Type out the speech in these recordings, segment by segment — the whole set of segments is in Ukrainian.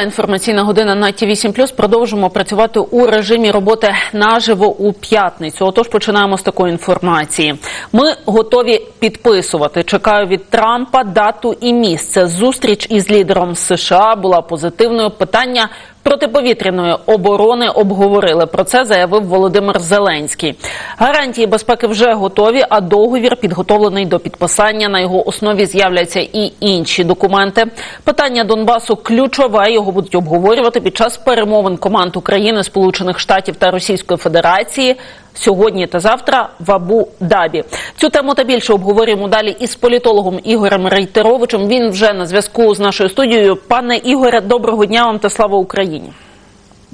Інформаційна година на ті 8 Продовжимо працювати у режимі роботи наживо у п'ятницю. Отож, починаємо з такої інформації. Ми готові підписувати. Чекаю від Трампа дату і місце. Зустріч із лідером США була позитивною. Питання протиповітряної оборони обговорили. Про це заявив Володимир Зеленський. Гарантії безпеки вже готові, а договір підготовлений до підписання. На його основі з'являться і інші документи. Питання Донбасу ключове. Його будуть обговорювати під час перемовин команд України, Сполучених Штатів та Російської Федерації. Сьогодні та завтра в Абу-Дабі. Цю тему та більше обговорюємо далі із політологом Ігорем Рейтеровичем. Він вже на зв'язку з нашою студією. Пане Ігоре, доброго дня вам та слава Україні.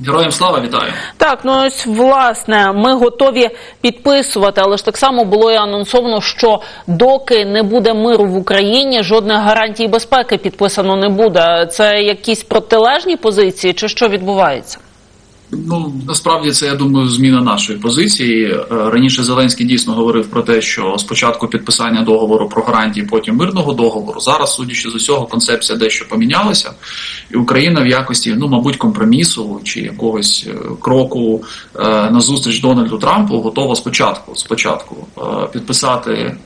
Героям слава вітаю. Так, ну ось власне, ми готові підписувати, але ж так само було і анонсовано, що доки не буде миру в Україні, жодних гарантій безпеки підписано не буде. Це якісь протилежні позиції, чи що відбувається? Ну насправді це я думаю зміна нашої позиції. Е, Раніше Зеленський дійсно говорив про те, що спочатку підписання договору про гарантії, потім мирного договору. Зараз, судячи з усього, концепція дещо помінялася, і Україна в якості, ну мабуть, компромісу чи якогось е, кроку е, на зустріч Дональду Трампу готова спочатку спочатку підписати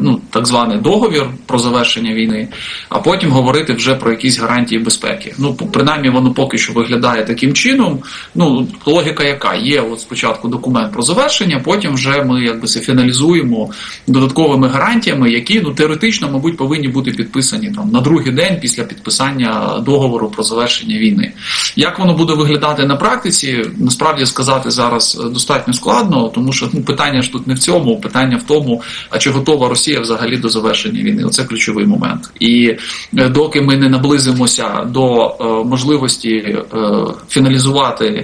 ну так званий договір про завершення війни, а потім говорити вже про якісь гарантії безпеки. Ну принаймні воно поки що виглядає таким чином. Ну, логіка яка є от спочатку документ про завершення, потім вже ми якби це фіналізуємо додатковими гарантіями, які ну теоретично, мабуть, повинні бути підписані там на другий день після підписання договору про завершення війни. Як воно буде виглядати на практиці, насправді сказати зараз достатньо складно, тому що ну питання ж тут не в цьому, питання в тому, а чи готова Росія взагалі до завершення війни? Оце ключовий момент. І е, доки ми не наблизимося до е, можливості е, фіналізувати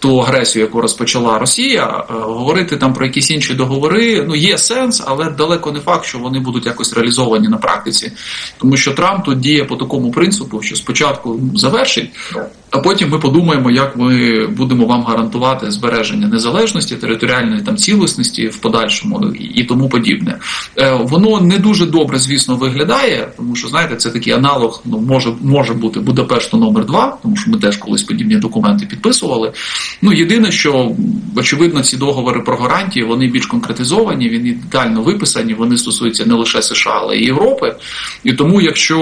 ту агресію, яку розпочала Росія, е, говорити там про якісь інші договори, ну є сенс, але далеко не факт, що вони будуть якось реалізовані на практиці, тому що Трамп тут діє по такому принципу, що спочатку завершить. А потім ми подумаємо, як ми будемо вам гарантувати збереження незалежності, територіальної там цілісності в подальшому і тому подібне. Е, воно не дуже добре, звісно, виглядає, тому що знаєте, це такий аналог. Ну може може бути Будапешту номер 2 тому що ми теж колись подібні документи підписували. Ну єдине, що очевидно, ці договори про гарантії вони більш конкретизовані, вони детально виписані. Вони стосуються не лише США, але й Європи. І тому, якщо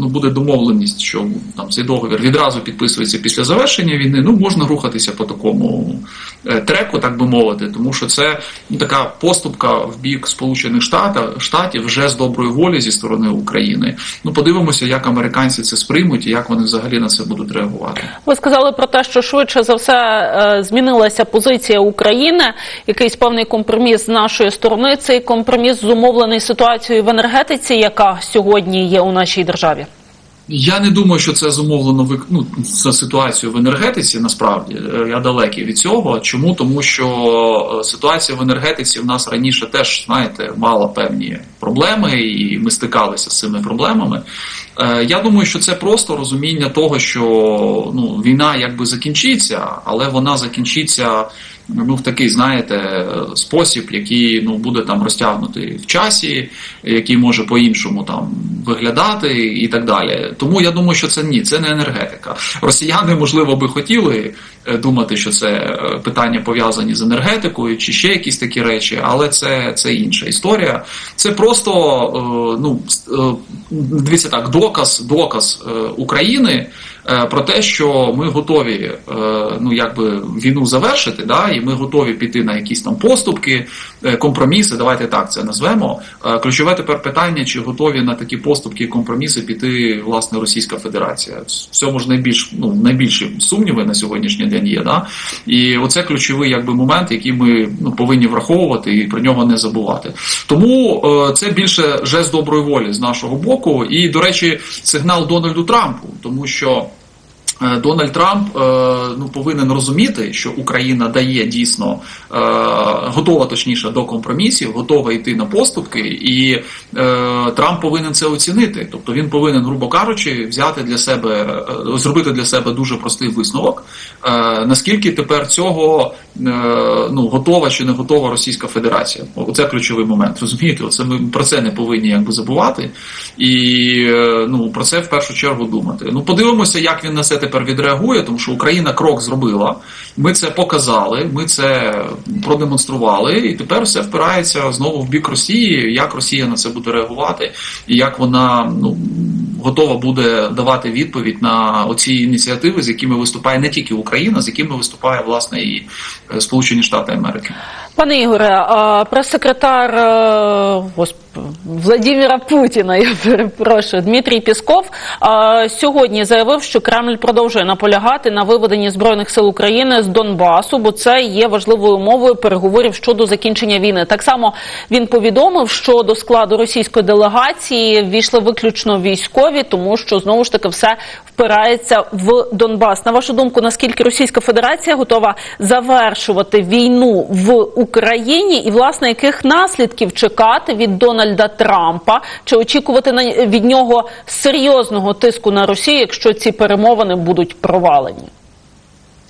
ну буде домовленість, що там цей договір відразу підписується після завершення війни, ну можна рухатися по такому е, треку, так би мовити, тому що це ну, така поступка в бік Сполучених Штатів Штатів вже з доброї волі зі сторони України. Ну подивимося, як американці це сприймуть і як вони взагалі на це будуть реагувати. Ви сказали про те, що швидше за все е, змінилася позиція України. Якийсь певний компроміс з нашої сторони. Цей компроміс зумовлений ситуацією в енергетиці, яка сьогодні є у нашій державі. Я не думаю, що це зумовлено ну, за ситуацію в енергетиці. Насправді Е, я далекий від цього. Чому тому, що е, ситуація в енергетиці в нас раніше теж знаєте мала певні проблеми, і ми стикалися з цими проблемами. Е, Я думаю, що це просто розуміння того, що ну війна якби закінчиться, але вона закінчиться. Ну, в такий, знаєте, спосіб, який ну буде там розтягнутий в часі, який може по-іншому там виглядати і так далі. Тому я думаю, що це ні, це не енергетика. Росіяни, можливо, би хотіли думати, що це е, питання пов'язані з енергетикою чи ще якісь такі речі, але це це інша історія. Це просто е, ну дивіться так, доказ, доказ України. Про те, що ми готові ну якби війну завершити, да, і ми готові піти на якісь там поступки, компроміси. Давайте так це назвемо. Ключове тепер питання: чи готові на такі поступки і компроміси піти власне Російська Федерація? В цьому ж найбільш ну найбільші сумніви на сьогоднішній день є. Да? І оце ключовий якби момент, який ми ну, повинні враховувати і про нього не забувати. Тому е, це більше жест доброї волі з нашого боку, і до речі, сигнал Дональду Трампу, тому що. Е, Дональд Трамп е, ну повинен розуміти, що Україна дає дійсно е, готова точніше до компромісів, готова йти на поступки, і Трамп повинен це оцінити. Тобто він повинен, грубо кажучи, взяти для себе зробити для себе дуже простий висновок. Наскільки тепер цього ну готова чи не готова Російська Федерація? Оце ключовий момент. Розумієте, оце ми про це не повинні якби забувати, і ну про це в першу чергу думати. Ну подивимося, як він на це тепер відреагує, тому що Україна крок зробила. Ми це показали, ми це продемонстрували, і тепер все впирається знову в бік Росії. Як Росія на це буде реагувати, і як вона ну готова буде давати відповідь на оці ініціативи, з якими виступає не тільки Україна, з якими виступає власне і е, Сполучені Штати Америки. Пане Ігоре, прес-секретар е, Владимира Путіна, я перепрошую, Дмитрій Пісков сьогодні заявив, що Кремль продовжує наполягати на виведенні збройних сил України з Донбасу, бо це є важливою умовою переговорів щодо закінчення війни. Так само він повідомив, що до складу російської делегації війшли виключно військові, тому що знову ж таки все впирається в Донбас. На вашу думку, наскільки Російська Федерація готова завершувати війну в Україні, і власне яких наслідків чекати від Дональда Трампа, чи очікувати на від нього серйозного тиску на Росію, якщо ці перемовини будуть провалені?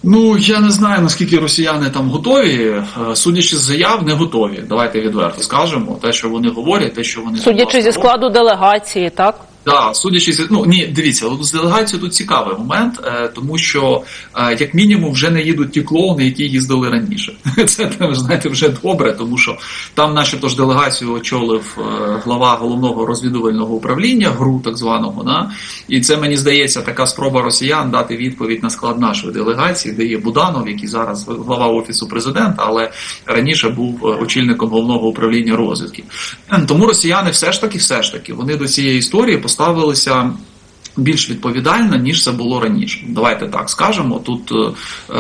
Ну я не знаю наскільки росіяни там готові. Е, Судячи з заяв, не готові. Давайте відверто скажемо. Те, що вони говорять, те, що вони Судячи зі складу делегації, так Да, судячи з ну ні, дивіться, з делегацією тут цікавий момент, е, тому що е, як мінімум вже не їдуть ті клоуни, які їздили раніше. Це ви знаєте вже добре, тому що там, начебто ж делегацію очолив е, глава головного розвідувального управління ГРУ, так званого, да? і це мені здається така спроба росіян дати відповідь на склад нашої делегації, де є Буданов, який зараз глава офісу президента, але раніше був очільником головного управління розвідки. Тому росіяни все ж таки, все ж таки, вони до цієї історії поставилися. Більш відповідально ніж це було раніше. Давайте так скажемо. Тут е,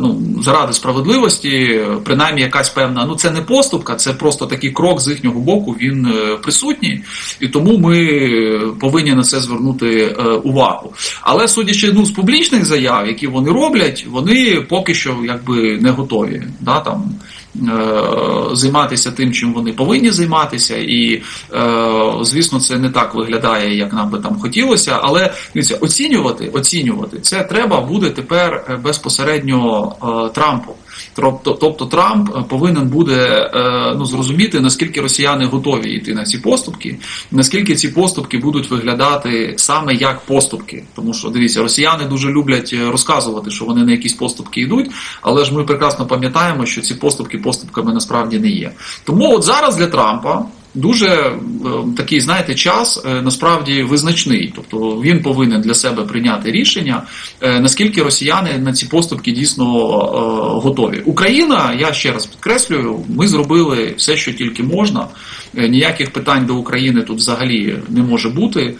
ну заради справедливості, принаймні якась певна, ну це не поступка, це просто такий крок з їхнього боку. Він е, присутній, і тому ми повинні на це звернути е, увагу. Але судячи ну з публічних заяв, які вони роблять, вони поки що якби не готові. Да, там, е, Займатися тим, чим вони повинні займатися, і е, звісно, це не так виглядає, як нам би там хотілося. Але дивіться, оцінювати, оцінювати це треба буде тепер е, безпосередньо е, Трампу. Тобто, тобто Трамп повинен буде е, ну зрозуміти наскільки росіяни готові йти на ці поступки, наскільки ці поступки будуть виглядати саме як поступки. Тому що дивіться, росіяни дуже люблять розказувати, що вони на якісь поступки йдуть, але ж ми прекрасно пам'ятаємо, що ці поступки поступками насправді не є. Тому от зараз для Трампа. Дуже е, такий, знаєте, час е, насправді визначний. Тобто він повинен для себе прийняти рішення, е, наскільки росіяни на ці поступки дійсно готові. Україна, я ще раз підкреслюю, ми зробили все, що тільки можна. Ніяких питань до України тут взагалі не може бути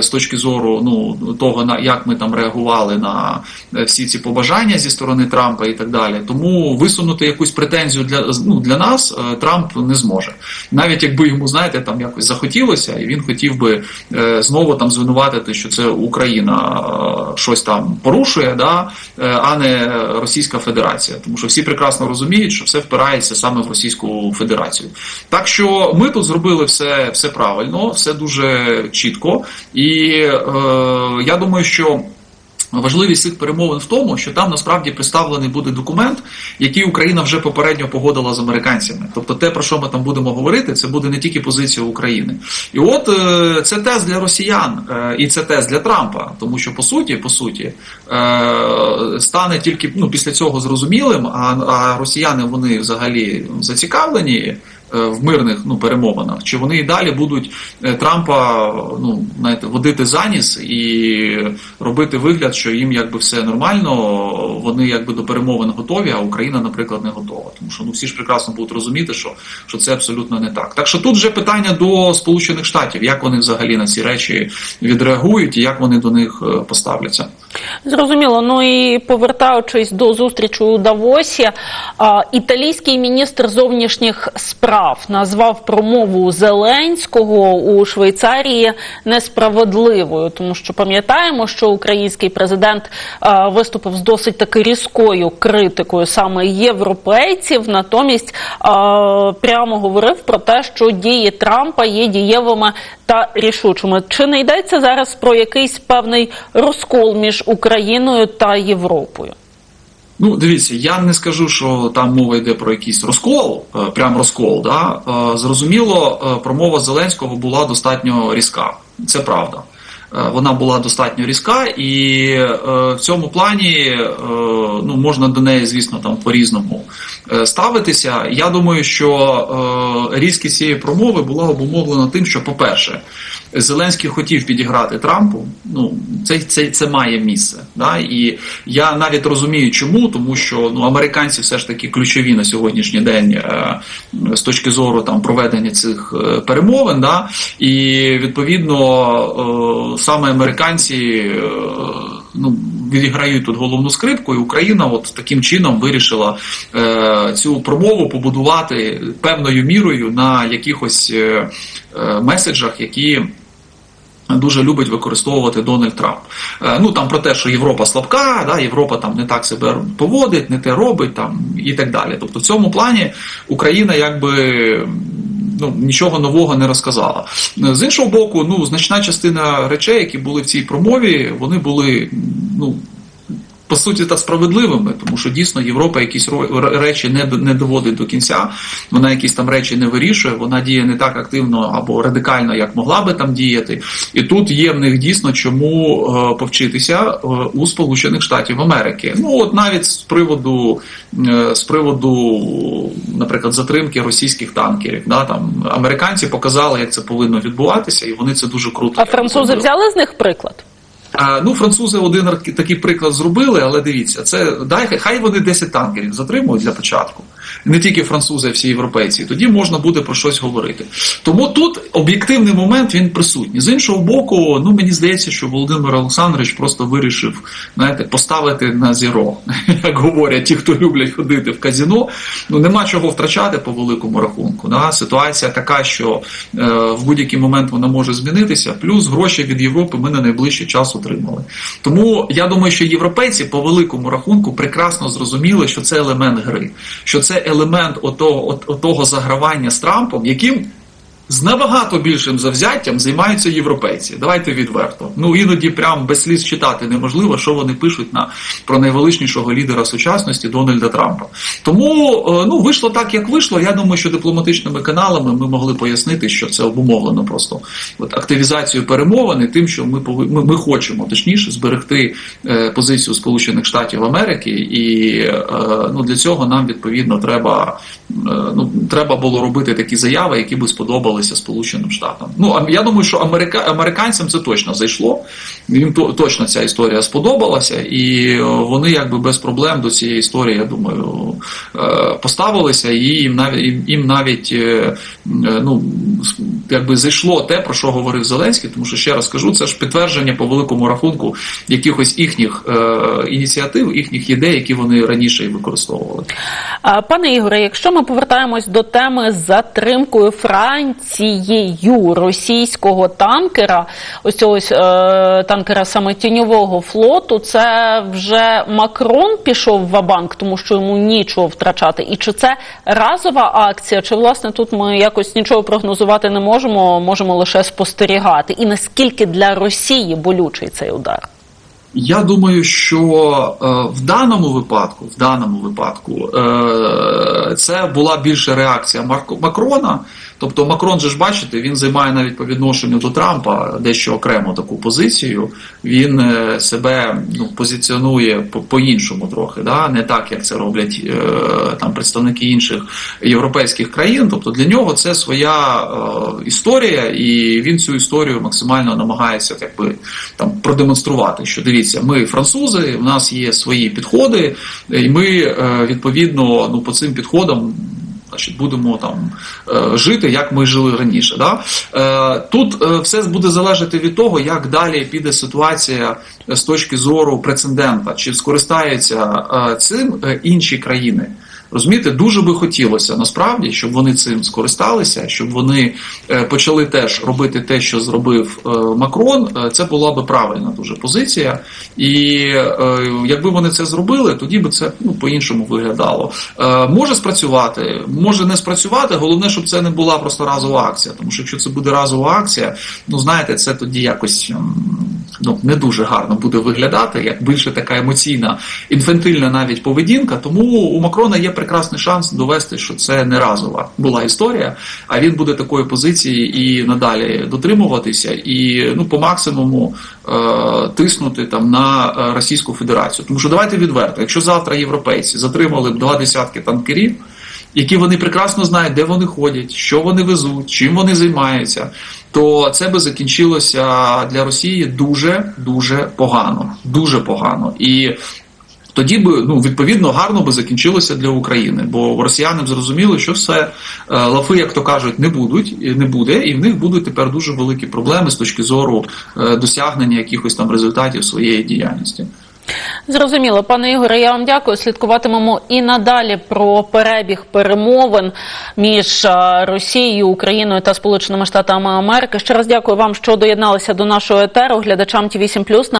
з точки зору ну того, на як ми там реагували на всі ці побажання зі сторони Трампа і так далі. Тому висунути якусь претензію для ну для нас Трамп не зможе, навіть якби йому знаєте там якось захотілося, і він хотів би е, знову там звинуватити, що це Україна е, щось там порушує, да, е, а не Російська Федерація, тому що всі прекрасно розуміють, що все впирається саме в Російську Федерацію. Так що ми тут зробили все, все правильно, все дуже чітко, і е, я думаю, що. Важливість цих перемовин в тому, що там насправді представлений буде документ, який Україна вже попередньо погодила з американцями. Тобто, те, про що ми там будемо говорити, це буде не тільки позиція України. І от е, це тест для росіян, е, і це тест для Трампа, тому що по суті, по суті, е, стане тільки ну після цього зрозумілим. А, росіяни вони взагалі зацікавлені в мирних ну перемовинах, чи вони і далі будуть е, Трампа ну знаєте, водити за ніс і робити вигляд, що їм якби все нормально, вони якби до перемовин готові, а Україна, наприклад, не готова. Тому що ну всі ж прекрасно будуть розуміти, що, що це абсолютно не так. Так що тут вже питання до Сполучених Штатів, як вони взагалі на ці речі відреагують і як вони до них е, поставляться. Зрозуміло. Ну і повертаючись до зустрічі у Давосі, італійський міністр зовнішніх справ назвав промову Зеленського у Швейцарії несправедливою, тому що пам'ятаємо, що український президент виступив з досить таки різкою критикою саме європейців. Натомість прямо говорив про те, що дії Трампа є дієвими та рішучими. Чи не йдеться зараз про якийсь певний розкол між Україною та Європою? Ну, дивіться, я не скажу, що там мова йде про якийсь розкол, е, прям розкол. Да? Е, Зрозуміло, е, промова Зеленського була достатньо різка. Це правда. Е, Вона була достатньо різка, і е, в цьому плані е, ну, можна до неї, звісно, там по-різному е, ставитися. Я думаю, що різкість цієї промови була обумовлена тим, що, по-перше, Зеленський хотів підіграти Трампу. Ну це, це, це має місце. Да? І я навіть розумію, чому, тому що ну американці все ж таки ключові на сьогоднішній день з точки зору там проведення цих перемовин. Да? І відповідно саме американці. е, Ну, відіграють тут головну скрипку, і Україна от таким чином вирішила е, цю промову побудувати певною мірою на якихось е, е, меседжах, які дуже любить використовувати Дональд Трамп. Е, ну там про те, що Європа слабка, да, Європа там не так себе поводить, не те робить там і так далі. Тобто, в цьому плані Україна якби. Ну, нічого нового не розказала. З іншого боку, ну значна частина речей, які були в цій промові, вони були ну по суті та справедливими, тому що дійсно Європа якісь речі не не доводить до кінця. Вона якісь там речі не вирішує. Вона діє не так активно або радикально, як могла би там діяти. І тут є в них дійсно чому е, повчитися е, у Сполучених Штатів Америки. Ну от навіть з приводу е, з приводу, наприклад, затримки російських танкерів. Да, там американці показали, як це повинно відбуватися, і вони це дуже круто. А французи взяли з них приклад? А, ну, французи один такий приклад зробили, але дивіться, це дай хай вони 10 танкерів затримують для початку. Не тільки французи, а всі європейці. Тоді можна буде про щось говорити. Тому тут об'єктивний момент він присутній. З іншого боку, ну мені здається, що Володимир Олександрович просто вирішив знаєте, поставити на зіро, як говорять ті, хто люблять ходити в казіно. Ну нема чого втрачати по великому рахунку. Да? Ситуація така, що е, в будь-який момент вона може змінитися. Плюс гроші від Європи ми на найближчий час отримали. Тому я думаю, що європейці по великому рахунку прекрасно зрозуміли, що це елемент гри, що це елемент отого, от, отого загравання з Трампом, яким з набагато більшим завзяттям займаються європейці. Давайте відверто. Ну іноді прям без сліз читати неможливо, що вони пишуть на про найвеличнішого лідера сучасності Дональда Трампа. Тому е, ну вийшло так, як вийшло. Я думаю, що дипломатичними каналами ми могли пояснити, що це обумовлено просто от активізацією перемовин і тим, що ми пови- ми, ми хочемо точніше зберегти е, позицію Сполучених Штатів Америки, і е, ну для цього нам відповідно треба е, ну треба було робити такі заяви, які би сподобалися Сполученим Штатам. Ну я думаю, що америка, американцям це точно зайшло. Їм то, точно ця історія сподобалася, і е, вони якби без проблем до цієї історії, я думаю, е, поставилися, і їм навіть їм, навіть е, ну якби зайшло те, про що говорив Зеленський, тому що ще раз кажу, це ж підтвердження по великому рахунку якихось їхніх е, ініціатив, їхніх ідей, які вони раніше і використовували. Пане Ігоре, якщо ми повертаємось до теми з затримкою Францією російського танкера, ось ось, е, танкера саме тіньового флоту, це вже Макрон пішов в банк, тому що йому нічого втрачати. І чи це разова акція, чи власне тут ми якось нічого прогнозувати не можемо, можемо лише спостерігати? І наскільки для Росії болючий цей удар? Я думаю, що е, в даному випадку, в даному випадку, е, це була більше реакція Марко Макрона. Тобто Макрон же ж бачите, він займає навіть по відношенню до Трампа дещо окремо таку позицію. Він е, себе ну, позиціонує по- по-іншому трохи, да? не так, як це роблять е, там представники інших європейських країн. Тобто для нього це своя е, історія, і він цю історію максимально намагається якби там продемонструвати, що дивіться, ми французи, в нас є свої підходи, і ми відповідно ну по цим підходам значить, будемо там е, жити, як ми жили раніше. Да? Е, Тут е, все буде залежати від того, як далі піде ситуація з точки зору прецедента, чи скористаються цим інші країни. Розумієте, дуже би хотілося насправді, щоб вони цим скористалися, щоб вони е, почали теж робити те, що зробив е, Макрон. Е, Це була би правильна дуже позиція. І якби вони це зробили, тоді би це ну по-іншому виглядало. Може спрацювати, може не спрацювати. Головне, щоб це не була просто разова акція. Тому що якщо це буде разова акція, ну знаєте, це тоді якось. Ну, не дуже гарно буде виглядати, як більше така емоційна, інфантильна навіть поведінка. Тому у Макрона є прекрасний шанс довести, що це не разова була історія, а він буде такої позиції і надалі дотримуватися, і ну по максимуму е, тиснути там на е, Російську Федерацію. Тому що давайте відверто, якщо завтра європейці затримали б два десятки танкерів. Які вони прекрасно знають, де вони ходять, що вони везуть, чим вони займаються, то це би закінчилося для Росії дуже дуже погано, дуже погано. І тоді би ну відповідно гарно би закінчилося для України, бо росіяни б зрозуміли, що все е, лафи, як то кажуть, не будуть не буде, і в них будуть тепер дуже великі проблеми з точки зору е, досягнення якихось там результатів своєї діяльності. Зрозуміло, пане Ігоре, я вам дякую. Слідкуватимемо і надалі про перебіг перемовин між е, Росією, Україною та Сполученими Штатами Америки. Ще раз дякую вам, що доєдналися до нашого етеру. Глядачам ті 8+.